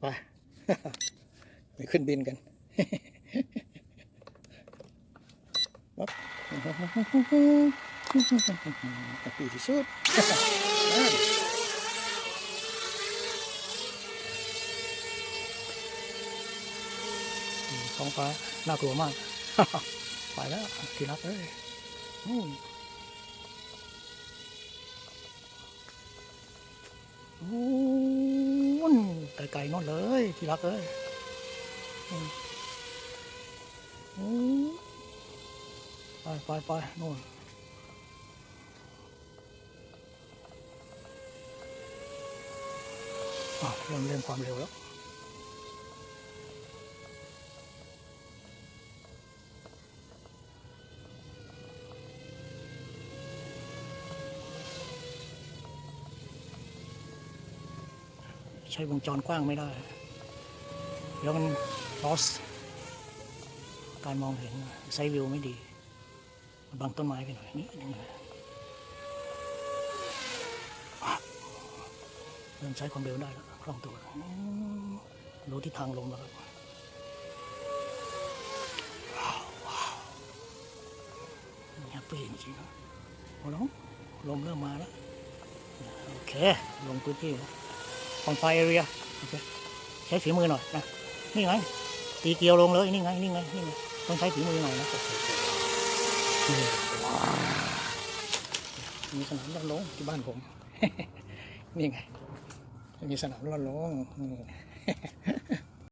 ไปไปขึ้นบินกันปั๊บดีที่สุดท้องฟ้าน่ากลัวมาก ไปแล้วทีรักเอ้ยนู่นนู่น ไกลๆน่นเลย ที่รักเอ้ยไปไปไปนู่นเริ่มเร่งความเร็วแล้ว ใช้วงจรกว้างไม่ได้ เดี๋ยวมัน loss การมองเห็นไซด์วิวไม่ดีบังต้นไม้ไปหน่อยนี่นี่อะเริ่มใช้ความเร็วได้แล้วคล่องตัวรู้ทิศทางลมแล้วครับว้าวว้าวแฮปปี้จริงๆนะโอ้ลมลมเริ่มมาแล้ว โอเค ลงพื้นที่แล้ว ของไฟเอเรียใช้ฝีมือหน่อยนะนี่ไงตีเกลียวลงเลยนี่ไงนี่ไงนี่ไงต้องใช้ฝีมือหน่อยนะมีสนามลอนลงที่บ้านผม นี่ไง มีสนามลอนลง